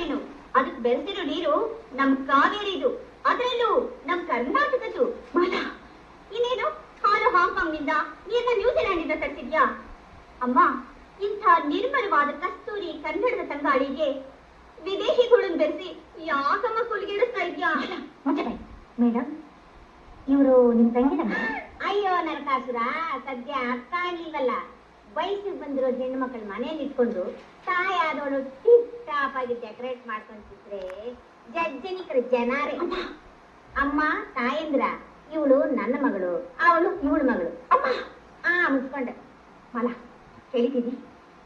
ನೀನು. ಅದಕ್ ಬೆಳೆಸಿರೋ ನೀರು ನಮ್ ಕಾವೇರಿದು. ಅದರಲ್ಲೂ ನಮ್ ಕರ್ನಾಟಕದ್ದು. ಮಾಲ ಇನ್ನೇನು? ಹಾಲು ಹಾಂಗ್ಕಾಂಗ್ನಿಂದ ನೀರ್ನ ನ್ಯೂಜಿಲೆಂಡ್ ಇಂದ ತರ್ತಿದ್ಯಾ ಅಮ್ಮ ಇಂಥ ನಿರ್ಮಲವಾದ ಕಸ್ತೂರಿ ಕನ್ನಡದ ತಂಗಾಳಿಗೆ ವಿದೇಶಿಗಳನ್ನ ಬೆರೆಸಿ ಯಾಕಮ್ಮ ಕುಲ್ಗಿಡಿಸ್ತಾ ಇದ್ಯಾ? ಮೇಡಮ್ ಇವರು ನಿಮ್ ತಂಗಿನ ಅಯ್ಯೋ ನರಕಾಸುರ ಸದ್ಯ ಅರ್ಥ ಆಗಿಲ್ವಲ್ಲ ವಯಸ್ಸಿಗೆ ಬಂದಿರೋ ಹೆಣ್ಣು ಮಕ್ಕಳು ಮನೇಲಿ ಇಟ್ಕೊಂಡು ತಾಯಿ ಟಿಪ್ ಟಾಪ್ ಆಗಿ ಡೆಕೋರೇಟ್ ಮಾಡ್ಕೊಂತಿದ್ರೆ ಜಜ್ಜನಿಕರ ಜನರೇ ಅಮ್ಮ ತಾಯಂದ್ರ, ಇವಳು ನನ್ನ ಮಗಳು, ಅವಳು ಇವಳು ಮಗಳು. ಅಮ್ಮ, ಆ, ಮುಚ್ಕೊಂಡೆ. ಮಲ, ಕೇಳಿದ್ದೀನಿ.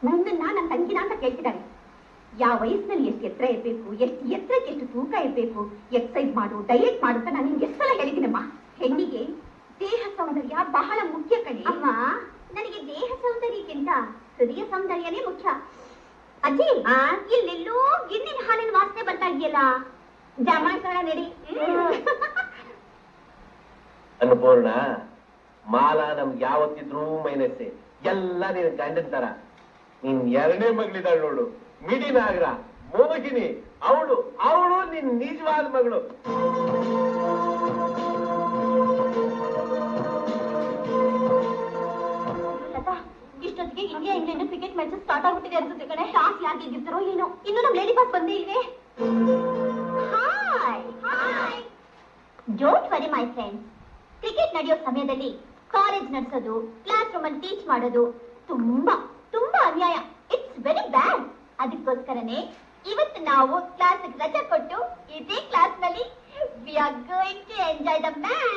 ನನ್ನನ್ನ ನನ್ನ ತಂಗಿನ ಅಂತ ಕೇಳ್ತಿದ್ದಾನೆ ಯಾವ ವಯಸ್ಸಿನಲ್ಲಿ ಎಷ್ಟು ಎತ್ತರ ಇರಬೇಕು, ಎಷ್ಟು ಎತ್ತರಕ್ಕೆ ಎಷ್ಟು ತೂಕ ಇರಬೇಕು ಎಕ್ಸೈಸ್ ಮಾಡು ಡಯಟ್ ಮಾಡು ಅಂತ ನಾನು ನಿಮ್ಗೆ ಎಷ್ಟೆಲ್ಲ ಹೇಳಿದ್ದೀನಮ್ಮ. ಹೆಣ್ಣಿಗೆ ದೇಹ ಸೌಂದರ್ಯ ಬಹಳ ಮುಖ್ಯ ಕಣೆ. ಅಮ್ಮ, ನನಗೆ ದೇಹ ಸೌಂದರ್ಯಕ್ಕಿಂತ ಹೃದಯ ಸೌಂದರ್ಯನೇ ಮುಖ್ಯ. ಅಜ್ಜಿ, ಇಲ್ಲೆಲ್ಲೋ ಗಿನ್ನಿನ ಹಾಲಿನ ವಾಸನೆ ಬರ್ತಾ ಇದೆಯಲ್ಲ? ಜಮಾಯಿಸೋಣ ನಡಿ. ಅನ್ನಪೂರ್ಣ, ಮಾಲಾ ನಮ್ಗೆ ಯಾವತ್ತಿದ್ರೂ ಮೈನಸ್ಸೆ. ಎಲ್ಲ ನೀನ್ ಗಂಡನ್ ತರ. ನಿನ್ ಎರಡನೇ ಮಗಳಿದಾಳು ನೋಡು. ಮಿಡಿ ನಾಗರ ಮೋಗಿನಿ ಅವಳು ಅವಳು ನಿನ್ ನಿಜವಾದ ಮಗಳು. ಇಷ್ಟೊತ್ತಿಗೆ India England cricket match start ಆಗ್ಬಿಟ್ಟಿದೆ ಅನ್ಸುತ್ತೆ ಕಣೆ. ಟಾಸ್ ಯಾಕೆ ಗೆದ್ದಿರ್ತಾರೋ ಏನೋ. ಇನ್ನು ನಮ್ ಲೇಡಿ ಪಾಸ್ ಬಂದೇ ಇಲ್ವೇ? Hi hi don't worry my friends cricket ನಡೆಯೋ ಸಮಯದಲ್ಲಿ ಕಾಲೇಜ್ ನಡೆಸೋದು ಕ್ಲಾಸ್ ರೂಮ್ ಅಲ್ಲಿ ಟೀಚ್ ಮಾಡೋದು ತುಂಬಾ ತುಂಬಾ ಅನ್ಯಾಯ. ಇಟ್ಸ್ ವೆರಿ ಬ್ಯಾಡ್ ಅದಕ್ಕೋಸ್ಕರನೇ ಇವತ್ತು ನಾವು ಕ್ಲಾಸ್ ರಜೆ ಕೊಟ್ಟು ಇದೇ ಕ್ಲಾಸ್ನಲ್ಲಿ we are going to enjoy the match